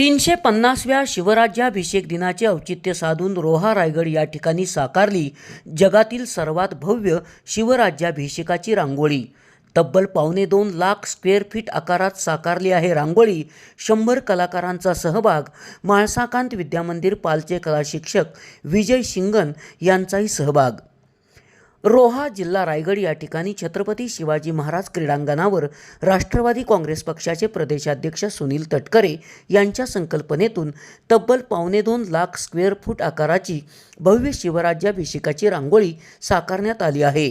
तीनशे पन्नासव्या शिवराज्याभिषेक दिनाचे औचित्य साधून रोहा रायगड या ठिकाणी साकारली जगातील सर्वात भव्य शिवराज्याभिषेकाची रांगोळी. तब्बल पावणे दोन लाख स्क्वेअर फीट आकारात साकारली आहे रांगोळी. शंभर कलाकारांचा सहभाग म्हाळसाकांत विद्यामंदिर पालचे कला शिक्षक विजय शिंगण यांचाही सहभाग. रोहा जिल्हा रायगड या ठिकाणी छत्रपती शिवाजी महाराज क्रीडांगणावर राष्ट्रवादी काँग्रेस पक्षाचे प्रदेशाध्यक्ष सुनील तटकरे यांच्या संकल्पनेतून तब्बल पावणे दोन लाख स्क्वेअर फूट आकाराची भव्य शिवराज्याभिषेकाची रांगोळी साकारण्यात आली आहे.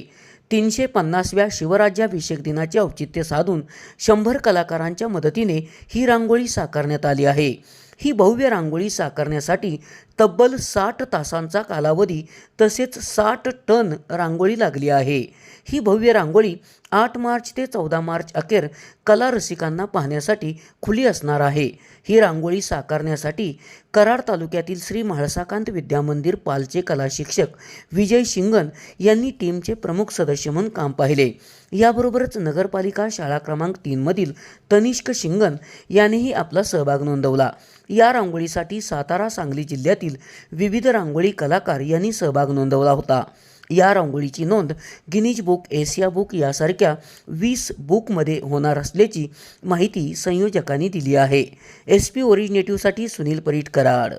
तीनशे पन्नासव्या शिवराज्याभिषेक दिनाचे औचित्य साधून शंभर कलाकारांच्या मदतीने ही रांगोळी साकारण्यात आली आहे. ही भव्य रांगोळी साकारण्यासाठी तब्बल साठ तासांचा कालावधी तसेच साठ टन रांगोळी लागली आहे. ही भव्य रांगोळी आठ मार्च ते चौदा मार्च अखेर कला रसिकांना पाहण्यासाठी खुली असणार आहे. ही रांगोळी साकारण्यासाठी कराड तालुक्यातील श्री म्हाळसाकांत विद्यामंदिर पालचे कला शिक्षक विजय शिंगण यांनी टीमचे प्रमुख सदस्य म्हणून काम पाहिले. याबरोबरच नगरपालिका शाळा क्रमांक तीनमधील तनिष्क शिंगण यानेही आपला सहभाग नोंदवला. या रांगोळीसाठी सातारा सांगली जिल्ह्यातील विविध रांगोळी कलाकार यांनी सहभाग नोंदवला होता. या रांगोळीची नोंद गिनीज बुक एशिया बुक यासारख्या वीस बुकमध्ये होणार असल्याची माहिती संयोजकांनी दिली आहे. एस पी ओरिजिनेटिव्हसाठी सुनील परीट कराड